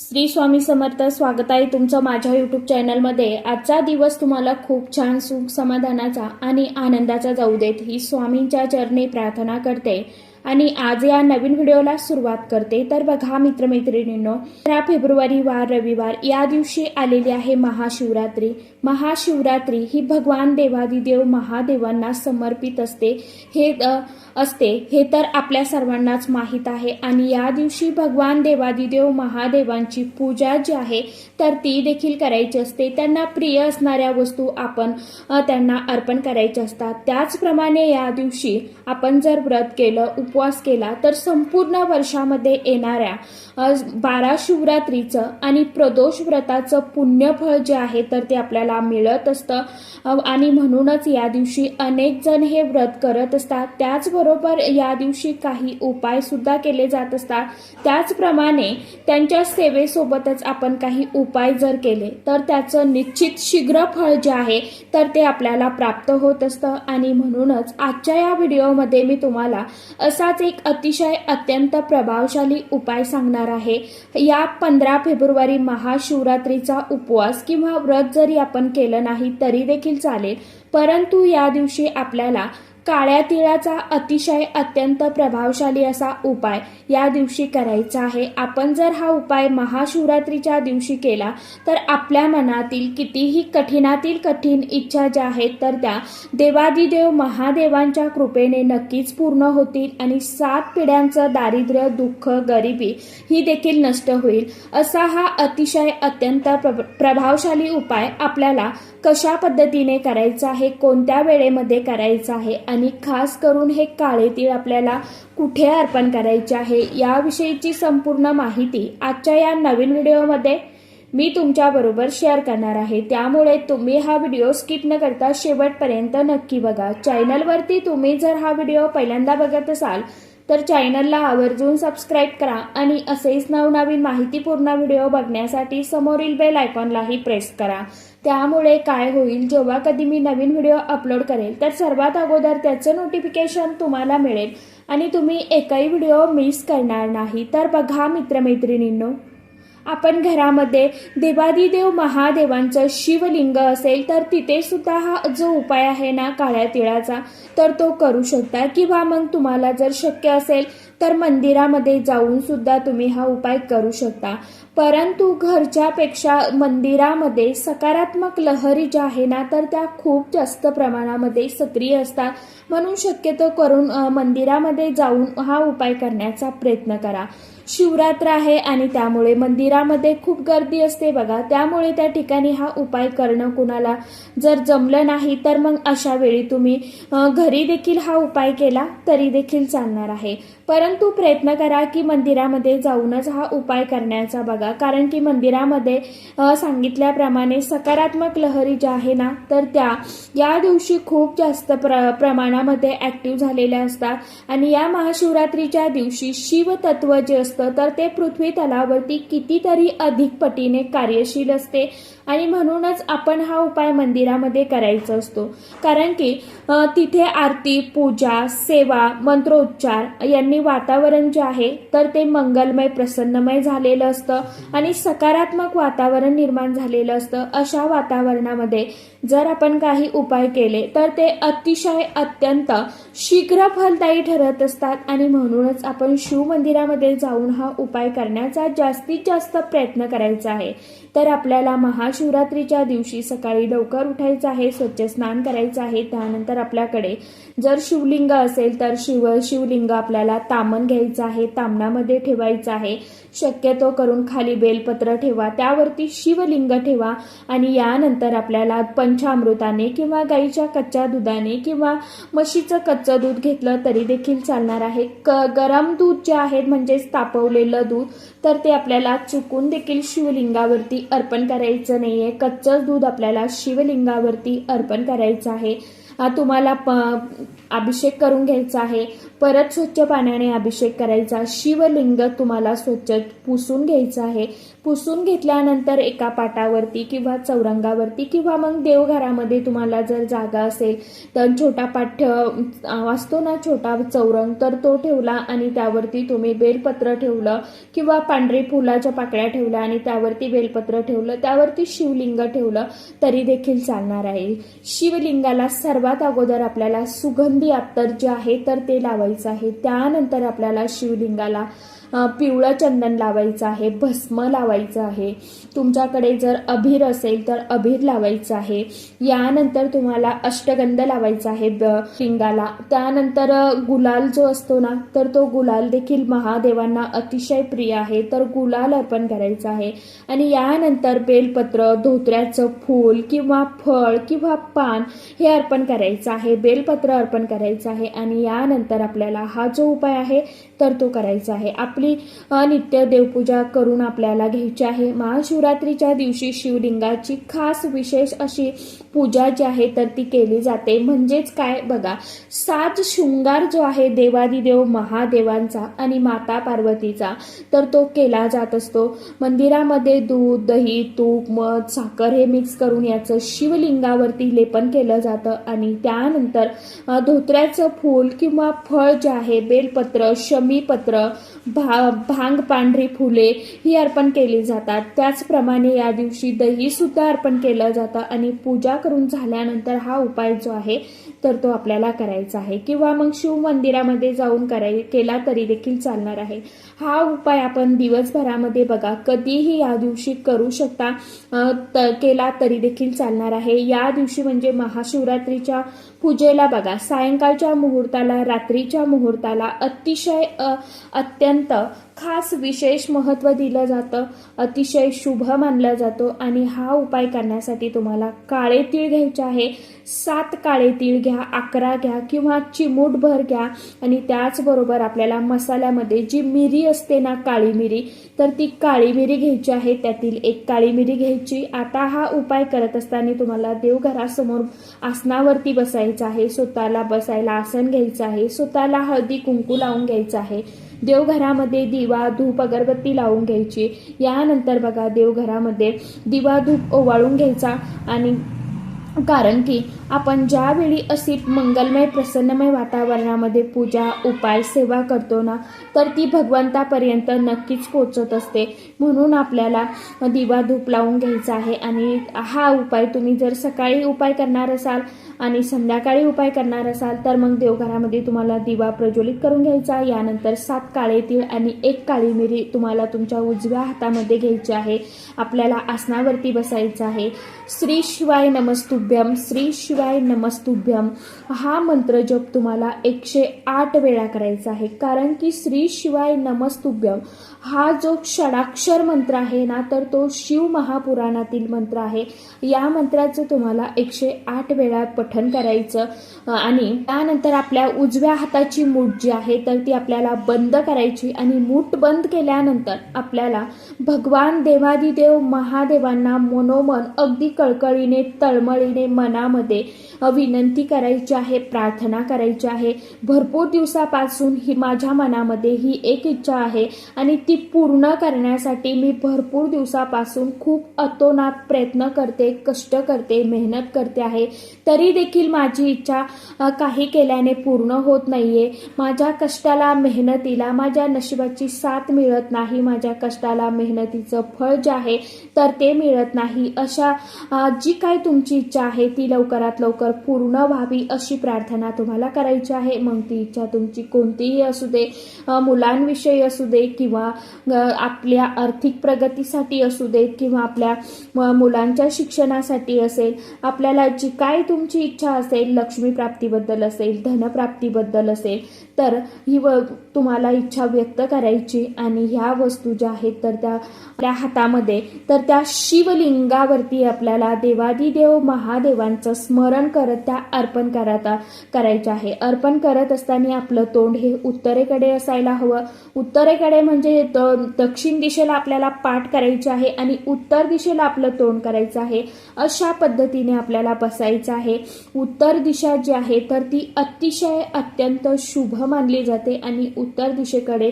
श्री स्वामी समर्थ स्वागत आहे तुमचं माझ्या यूट्यूब चॅनलमध्ये आजचा दिवस तुम्हाला खूप छान सुख समाधानाचा आणि आनंदाचा जाऊ देत. ही स्वामींच्या चरणी प्रार्थना करते. आणि आज या नवीन व्हिडिओला सुरुवात करते. तर बघा मित्रमैत्रिणींनो तेरा फेब्रुवारी वार रविवार या दिवशी आलेली आहे महाशिवरात्री. महाशिवरात्री ही भगवान देवादिदेव महादेवांना समर्पित असते. हे असते. हे तर आपल्या सर्वांनाच माहीत आहे. आणि या दिवशी भगवान देवादिदेव महादेवांची पूजा जी आहे तर ती देखील करायची असते. त्यांना प्रिय असणाऱ्या वस्तू आपण त्यांना अर्पण करायच्या असतात. त्याचप्रमाणे या दिवशी आपण जर व्रत केलं उपवास केला तर संपूर्ण वर्षामध्ये येणाऱ्या बारा शिवरात्रीचं आणि प्रदोष व्रताचं पुण्यफळ जे आहे तर ते आपल्याला मिळत असतं. आणि म्हणूनच या दिवशी अनेक जण हे व्रत करत असतात. त्याचबरोबर या दिवशी काही उपाय सुद्धा केले जात असतात. त्याचप्रमाणे त्यांच्या सेवेसोबतच आपण काही उपाय जर केले तर त्याचं निश्चित शीघ्र फळ जे आहे तर ते आपल्याला प्राप्त होत असतं. आणि म्हणूनच आजच्या या व्हिडिओमध्ये मी तुम्हाला असाच एक अतिशय अत्यंत प्रभावशाली उपाय सांगणार आहे. या पंधरा फेब्रुवारी महाशिवरात्रीचा उपवास किंवा व्रत जरी आपण केलं नाही तरी देखील चालेल. परंतु या दिवशी आपल्याला काळ्या तिळाचा अतिशय अत्यंत प्रभावशाली असा उपाय या दिवशी करायचा आहे. आपण जर हा उपाय महाशिवरात्रीच्या दिवशी केला तर आपल्या मनातील कितीही कठीणातील कठीण इच्छा ज्या आहेत तर त्या देवादिदेव महादेवांच्या कृपेने नक्कीच पूर्ण होतील आणि सात पिढ्यांचं दारिद्र्य दुःख गरिबी ही देखील नष्ट होईल. असा हा अतिशय अत्यंत प्रभावशाली उपाय आपल्याला कशा पद्धतीने करायचा आहे कोणत्या वेळेमध्ये करायचा आहे आणि खास करून हे काळे तीळ आपल्याला कुठे अर्पण करायचे आहे याविषयीची संपूर्ण माहिती आजच्या या नवीन व्हिडिओमध्ये मी तुमच्याबरोबर शेअर करणार आहे. त्यामुळे तुम्ही हा व्हिडिओ स्किप न करता शेवटपर्यंत नक्की बघा. चॅनलवरती तुम्ही जर हा व्हिडिओ पहिल्यांदा बघत असाल तर चॅनलला आवर्जून सबस्क्राईब करा आणि असेच नवनवीन माहितीपूर्ण व्हिडिओ बघण्यासाठी समोरील बेल आयकॉनलाही प्रेस करा. त्यामुळे काय होईल जेव्हा कधी मी नवीन व्हिडिओ अपलोड करेल तर सर्वात अगोदर त्याचं नोटिफिकेशन तुम्हाला मिळेल आणि तुम्ही एकही व्हिडिओ मिस करणार नाही. तर बघा मित्रमैत्रिणींनो. आपण घरामध्ये देवादिदेव महादेवांचं शिवलिंग असेल तर तिथे सुद्धा हा जो उपाय आहे ना काळ्या तिळाचा तर तो करू शकता. किंवा मग तुम्हाला जर शक्य असेल तर मंदिरामध्ये जाऊन सुद्धा तुम्ही हा उपाय करू शकता. परंतु घरच्यापेक्षा मंदिरामध्ये सकारात्मक लहरी ज्या आहे ना तर त्या खूप जास्त प्रमाणामध्ये सक्रिय असतात. म्हणून शक्यतो करून मंदिरामध्ये जाऊन हा उपाय करण्याचा प्रयत्न करा. शिवरात्र आहे आणि त्यामुळे मंदिरामध्ये खूप गर्दी असते बघा. त्यामुळे त्या ठिकाणी हा उपाय करणं कुणाला जर जमलं नाही तर मग अशा वेळी तुम्ही घरी देखील हा उपाय केला तरी देखील चालणार आहे. परंतु प्रयत्न करा की मंदिरामध्ये जाऊनच हा उपाय करण्याचा बघा. कारण की मंदिरामध्ये सांगितल्याप्रमाणे सकारात्मक लहरी ज्या आहे ना तर त्या या दिवशी खूप जास्त प्र प्रमाणामध्ये ॲक्टिव्ह झालेल्या असतात. आणि या महाशिवरात्रीच्या दिवशी शिवतत्व जे असतं तर ते पृथ्वी तलावरती कितीतरी अधिक पटीने कार्यशील असते. आणि म्हणूनच आपण हा उपाय मंदिरामध्ये करायचा असतो. कारण की तिथे आरती पूजा सेवा मंत्रोच्चार यांनी वातावरण जे आहे तर ते मंगलमय प्रसन्नमय झालेलं असतं आणि सकारात्मक वातावरण निर्माण झालेलं असतं. अशा वातावरणामध्ये जर आपण काही उपाय केले तर ते अतिशय अत्यंत शीघ्र फलदायी ठरत असतात आणि म्हणूनच आपण शिव मंदिरामध्ये जाऊन हा उपाय करण्याचा जास्तीत जास्त प्रयत्न करायचा आहे. तर आपल्याला महाशिवरात्रीच्या दिवशी सकाळी लवकर उठायचं आहे स्वच्छ स्नान करायचं आहे. त्यानंतर आपल्याकडे जर शिवलिंग असेल तर शिव शिवलिंग आपल्याला तामण घ्यायचं आहे तामणामध्ये ठेवायचं आहे. शक्यतो करून खाली बेलपत्र ठेवा त्यावरती शिवलिंग ठेवा आणि यानंतर आपल्याला पंचामृताने किंवा गाईच्या कच्च्या दुधाने किंवा म्हशीचं कच्चं दूध घेतलं तरी देखील चालणार आहे. क गरम दूध जे आहे म्हणजेच तापवलेलं दूध तर ते आपल्याला चुकून देखील शिवलिंगावरती अर्पण करायचं नाही आहे कच्चंच दूध आपल्याला शिवलिंगावरती अर्पण करायचं आहे. तुम्हाला प अभिषेक करून घ्यायचा आहे. परत स्वच्छ पाण्याने अभिषेक करायचा. शिवलिंग तुम्हाला स्वच्छ पुसून घ्यायचं आहे. पुसून घेतल्यानंतर एका पाटावरती किंवा चौरंगावरती किंवा मग देवघरामध्ये तुम्हाला जर जागा असेल तर छोटा पाठ असतो ना छोटा चौरंग तर तो ठेवला आणि त्यावरती तुम्ही बेलपत्र ठेवलं किंवा पांढरी फुलाच्या पाकळ्या ठेवल्या आणि त्यावरती बेलपत्र ठेवलं त्यावरती शिवलिंग ठेवलं तरी देखील चालणार आहे. शिवलिंगाला सर्वात अगोदर आपल्याला सुगंध अत्तर जे आहे तर ते लावायचं आहे. त्यानंतर आपल्याला शिवलिंगाला पिवळं चंदन लावायचं आहे भस्म लावायचं आहे. तुमच्याकडे जर अभिर असेल तर अभिर लावायचं आहे. यानंतर तुम्हाला अष्टगंध लावायचा आहे ब- त्यानंतर गुलाल जो असतो ना तर तो गुलाल देखील महादेवांना अतिशय प्रिय आहे. तर गुलाल अर्पण करायचा आहे. आणि यानंतर बेलपत्र धोत्र्याचं फूल किंवा फळ किंवा पान हे अर्पण करायचं आहे. बेलपत्र अर्पण करायचं आहे. आणि यानंतर आपल्याला हा जो उपाय आहे तर तो करायचा आहे. आपली नित्य देवपूजा करून आपल्याला घ्यायची आहे. महाशिवरात्रीच्या दिवशी शिवलिंगाची खास विशेष अशी पूजा जी आहे तर ती केली जाते. म्हणजेच काय? बघा सात शृंगार जो आहे देवादिदेव महादेवांचा आणि माता पार्वतीचा तर तो केला जात असतो. मंदिरामध्ये दूध दही तूप मध साखर हे मिक्स करून याचं शिवलिंगावरती लेपन केलं जातं. आणि त्यानंतर धोत्र्याचं फूल किंवा फळ जे आहे बेलपत्र शमीपत्र भा भांग पांढरी फुले ही अर्पण केली जातात. त्याचप्रमाणे या दिवशी दही सुद्धा अर्पण केलं जातं आणि पूजा करून झाल्यानंतर हा उपाय जो आहे तर तो आपल्याला करायचा आहे. किंवा मग शिव मंदिरामध्ये जाऊन कराय केला तरी देखील चालणार आहे. हा उपाय आपण दिवसभरामध्ये बघा कधीही या दिवशी करू शकता त- केला तरी देखील चालणार आहे. या दिवशी म्हणजे महाशिवरात्रीच्या पूजेला बघा. सायंकाळच्या मुहूर्ताला रात्रीच्या मुहूर्ताला अतिशय अत्यंत खास विशेष महत्त्व दिलं जातं अतिशय शुभ मानला जातो आणि हा उपाय करण्यासाठी तुम्हाला काळे तीळ घ्यायचे आहे. सात काळे तीळ घ्या अकरा घ्या किंवा चिमूटभर घ्या आणि त्याचबरोबर आपल्याला मसाल्यामध्ये जी मिरी असते ना काळी मिरी तर ती काळी मिरी घ्यायची आहे. त्यातील एक काळी मिरी घ्यायची. आता हा उपाय करत असताना तुम्हाला देवघरासमोर आसनावरती बसायचं आहे. स्वतःला बसायला आसन घ्यायचं आहे. स्वतःला हळदी कुंकू लावून घ्यायचं आहे. देवघरामध्ये दिवा धूप अगरबत्ती लावून घ्यायची. यानंतर बघा देवघरामध्ये दिवा धूप ओवाळून घ्यायचा. आणि कारण की आपण ज्यावेळी अशी मंगलमय प्रसन्नमय वातावरणामध्ये पूजा उपाय सेवा करतो ना तर ती भगवंतापर्यंत नक्कीच पोचत असते. म्हणून आपल्याला दिवा धूप लावून घ्यायचा आहे आणि हा उपाय तुम्ही जर सकाळी उपाय करणार असाल आणि संध्याकाळी उपाय करणार असाल तर मग देवघरामध्ये तुम्हाला दिवा प्रज्वलित करून घ्यायचा. यानंतर सात काळे तीळ आणि एक काळी मिरी तुम्हाला तुमच्या उजव्या हातामध्ये घ्यायची आहे. आपल्याला आसनावरती बसायचं आहे. श्री शिवाय नमस्तुभ्यम श्री शिवाय शिवाय नमस्तुभ्यम. हा मंत्र जप तुम्हाला एकशे आठ वेळा करायचा आहे. कारण की श्री शिवाय नमस्तुभ्यम हा जो षडाक्षर मंत्र आहे ना तर तो शिव महापुराणातील मंत्र आहे. या मंत्राचं तुम्हाला एकशे आठ वेळा पठन करायचं. आणि त्यानंतर आपल्या उजव्या हाताची मूठ जी आहे तर ती आपल्याला बंद करायची. आणि मूठ बंद केल्यानंतर आपल्याला भगवान देवादिदेव महादेवांना मनोमन अगदी कळकळीने तळमळीने मनामध्ये विनंती करायची आहे प्रार्थना करायची आहे. भरपूर दिवसापासून ही माझ्या मनामध्ये ही एक इच्छा आहे आणि ती पूर्ण करण्यासाठी मी भरपूर दिवसापासून खूप अतोनात प्रयत्न करते कष्ट करते मेहनत करते आहे. तरी देखील माझी इच्छा काही केल्याने पूर्ण होत नाहीये. माझ्या कष्टाला मेहनतीला माझ्या नशिबाची साथ मिळत नाही. माझ्या कष्टाला मेहनतीचं फळ जे आहे तर ते मिळत नाही. अशा जी काही तुमची इच्छा आहे ती लवकरात लवकर पूर्ण व्हावी अशी प्रार्थना तुम्हाला करायची आहे. मग ती इच्छा तुमची कोणतीही असू दे मुलांविषयी असू दे किंवा आपल्या आर्थिक प्रगतीसाठी असू देत किंवा आपल्या मुलांच्या शिक्षणासाठी असेल आपल्याला जी काय तुमची इच्छा असेल लक्ष्मी प्राप्तीबद्दल असेल धनप्राप्तीबद्दल असेल तर ही व तुम्हाला इच्छा व्यक्त करायची आणि ह्या वस्तू ज्या आहेत तर त्या आपल्या हातामध्ये तर त्या शिवलिंगावरती आपल्याला देवादिदेव महादेवांचं स्मरण करत त्या अर्पण करत करायचं आहे. अर्पण करत असताना आपलं तोंड हे उत्तरेकडे असायला हवं. उत्तरेकडे म्हणजे दक्षिण दिशेला आपल्याला पाठ करायचे आहे आणि उत्तर दिशेला आपलं तोंड करायचं आहे. अशा पद्धतीने आपल्याला बसायचं आहे. उत्तर दिशा जी आहे तर ती अतिशय अत्यंत शुभ मानली जाते आणि उत्तर दिशेकडे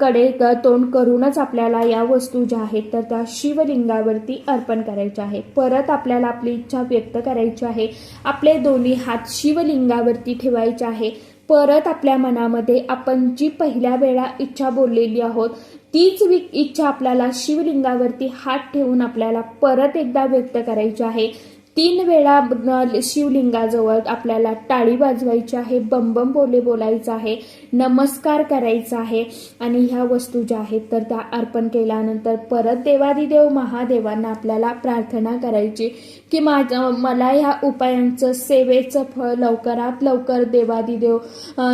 कडे तोंड करूनच आपल्याला या वस्तू ज्या आहेत तर त्या शिवलिंगावरती अर्पण करायच्या आहे परत आपल्याला आपली इच्छा व्यक्त करायची आहे. आपले दोन्ही हात शिवलिंगावरती ठेवायचे आहे. परत आपल्या मनामध्ये आपण जी पहिल्या वेळा इच्छा बोललेली आहोत तीच इच्छा आपल्याला शिवलिंगावरती हात ठेवून आपल्याला परत एकदा व्यक्त करायची आहे. तीन वेळा शिवलिंगाजवळ आपल्याला टाळी वाजवायची आहे बंबम बोले बोलायचं आहे नमस्कार करायचा आहे आणि ह्या वस्तू ज्या आहेत तर त्या अर्पण केल्यानंतर परत देवादिदेव महादेवांना आपल्याला प्रार्थना करायची की माझं मला ह्या उपायांचं सेवेचं फळ लवकरात लवकर देवादिदेव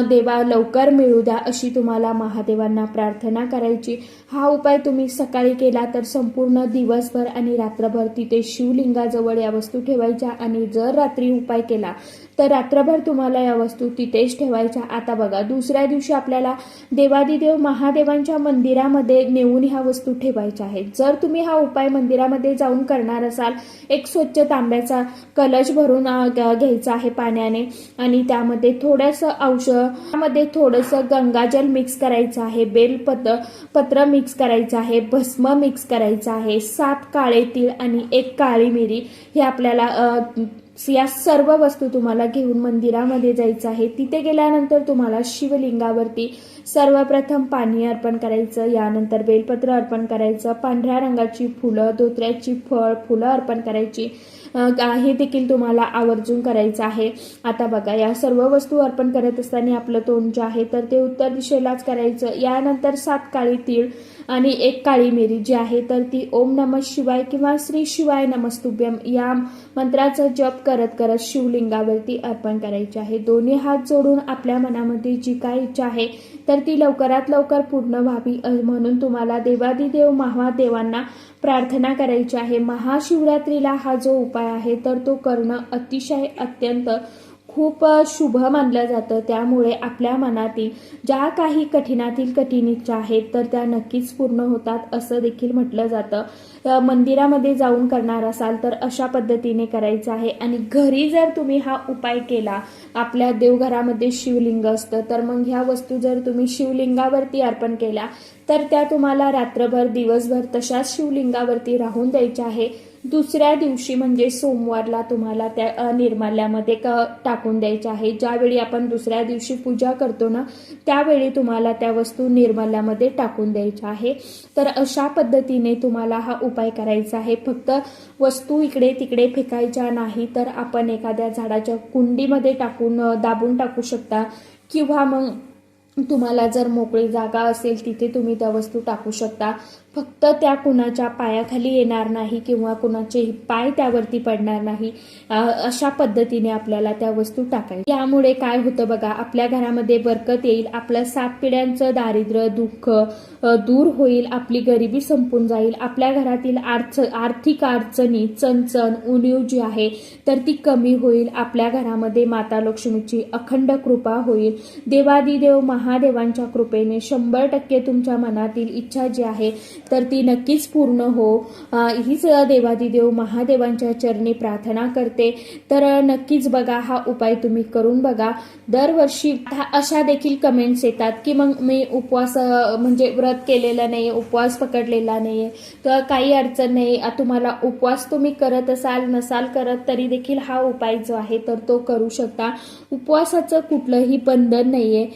देवा लवकर मिळू द्या अशी तुम्हाला महादेवांना प्रार्थना करायची. हा उपाय तुम्ही सकाळी केला तर संपूर्ण दिवसभर आणि रात्रभर तिथे शिवलिंगाजवळ या वस्तू ठेवायच्या आणि जर रात्री उपाय केला तर रात्रभर तुम्हाला या वस्तू तिथेच ठेवायच्या. आता बघा दुसऱ्या दिवशी आपल्याला देवादिदेव महादेवांच्या मंदिरामध्ये नेऊन ह्या वस्तू ठेवायच्या आहेत. जर तुम्ही हा उपाय मंदिरामध्ये जाऊन करणार असाल एक स्वच्छ तांब्याचा कलश भरून घ्यायचा आहे पाण्याने आणि त्यामध्ये थोडंसं औषध त्यामध्ये थोडंसं गंगाजल मिक्स करायचं आहे बेलपत पत्र मिक्स करायचं आहे भस्म मिक्स करायचं आहे सात काळे तीळ आणि एक काळी मिरी हे आपल्याला अ, या सर्व वस्तू तुम्हाला घेऊन मंदिरामध्ये जायचं आहे. तिथे गेल्यानंतर तुम्हाला शिवलिंगावरती सर्वप्रथम पाणी अर्पण करायचं यानंतर बेलपत्र अर्पण करायचं पांढऱ्या रंगाची फुलं धोत्र्याची फळ फुलं अर्पण करायची. हे देखील तुम्हाला आवर्जून करायचं आहे. आता बघा या सर्व वस्तू अर्पण करत असताना आपलं तोंड जे आहे तर ते उत्तर दिशेलाच करायचं. यानंतर सात काळी तीळ आणि एक काळी मिरी जी आहे तर ती ओम नम शिवाय किंवा श्री शिवाय नमस्तुभ्यम या मंत्राचा जप करत करत शिवलिंगावरती अर्पण करायचे आहे. दोन्ही हात जोडून आपल्या मनामध्ये जी काय इच्छा आहे तर ती लवकरात लवकर पूर्ण व्हावी म्हणून तुम्हाला देवादिदेव महादेवांना प्रार्थना करायची आहे. महाशिवरात्रीला हा जो उपाय आहे तर तो करणं अतिशय अत्यंत खूप शुभ मानलं जातं. त्यामुळे आपल्या मनातील ज्या काही कठीणातील कठीण इच्छा आहेत तर त्या नक्कीच पूर्ण होतात असं देखील म्हटलं जातं. मंदिरामध्ये जाऊन करणार असाल तर अशा पद्धतीने करायचं आहे. आणि घरी जर तुम्ही हा उपाय केला आपल्या देवघरामध्ये शिवलिंग असतं तर मग ह्या वस्तू जर तुम्ही शिवलिंगावरती अर्पण केल्या तर त्या तुम्हाला रात्रभर दिवसभर तशाच शिवलिंगावरती राहून द्यायच्या आहे. दुसऱ्या दिवशी म्हणजे सोमवारला तुम्हाला त्या निर्माल्यामध्ये क टाकून द्यायच्या आहे. ज्यावेळी आपण दुसऱ्या दिवशी पूजा करतो ना त्यावेळी तुम्हाला त्या वस्तू निर्माल्यामध्ये टाकून द्यायच्या आहे. तर अशा पद्धतीने तुम्हाला हा उपाय करायचा आहे. फक्त वस्तू इकडे तिकडे फेकायच्या नाही तर आपण एखाद्या झाडाच्या कुंडीमध्ये टाकून दाबून टाकू शकता. किंवा मग तुम्हाला जर मोकळी जागा असेल तिथे तुम्ही त्या वस्तू टाकू शकता. फक्त त्या कुणाच्या पायाखाली येणार नाही किंवा कुणाचे पाय त्यावरती पडणार नाही अशा पद्धतीने आपल्याला त्या वस्तू टाकायच्या. यामुळे काय होतं बघा आपल्या घरामध्ये बरकत येईल आपलं सात पिढ्यांचं दारिद्र्य दुःख दूर होईल आपली गरिबी संपून जाईल आपल्या घरातील आर्थ आर्थिक अडचणी चणचण उणीव जी आहे तर ती कमी होईल आपल्या घरामध्ये माता लक्ष्मीची अखंड कृपा होईल. देवादिदेव महादेवांच्या कृपेने शंभर टक्के तुमच्या मनातील इच्छा जी आहे तर ती नक्कीच पूर्ण हो. हीच देवादिदेव महादेवांच्या चरणी प्रार्थना करते. तर नक्कीच बघा हा उपाय तुम्ही करून बघा. दरवर्षी हा- अशा देखील कमेंट्स येतात की मग मी उपवास म्हणजे व्रत केलेलं नाही उपवास पकडलेला नाही तर काही अडचण नाही. तुम्हाला उपवास तुम्ही करत असाल नसाल करत तरी देखील हा उपाय जो आहे तर तो करू शकता. उपवासाचं कुठलंही बंधन नाहीये.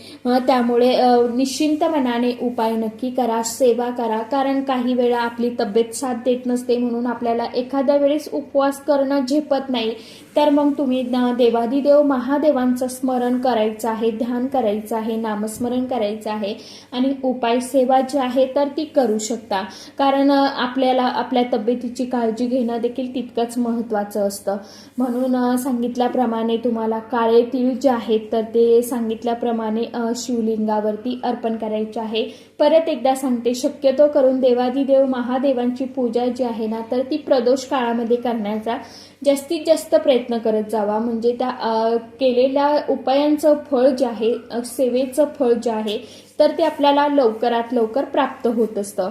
त्यामुळे निश्चिंत मनाने उपाय नक्की करा सेवा करा. कारण काही वेळा आपली तब्येत साथ देत नसते म्हणून आपल्याला एखाद्या वेळेस उपवास करणं झेपत नाही. तर मग तुम्ही देवादिदेव महादेवांचं स्मरण करायचं आहे ध्यान करायचं आहे नामस्मरण करायचं आहे आणि उपाय सेवा जी आहे तर ती करू शकता. कारण आपल्याला आपल्या तब्येतीची काळजी घेणं देखील तितकंच महत्त्वाचं असतं. म्हणून सांगितल्याप्रमाणे तुम्हाला काळे तीळ जे आहेत तर ते सांगितल्याप्रमाणे शिवलिंगावरती अर्पण करायचे आहे. परत एकदा सांगते शक्यतो करून देवादिदेव महादेवांची पूजा जी आहे ना तर ती प्रदोष काळामध्ये करण्याचा जास्तीत जास्त प्रयत्न करत जावा. म्हणजे त्या केलेल्या उपायांचं फळ जे आहे सेवेचं फळ जे आहे तर ते आपल्याला लवकरात लवकर प्राप्त होत असतं.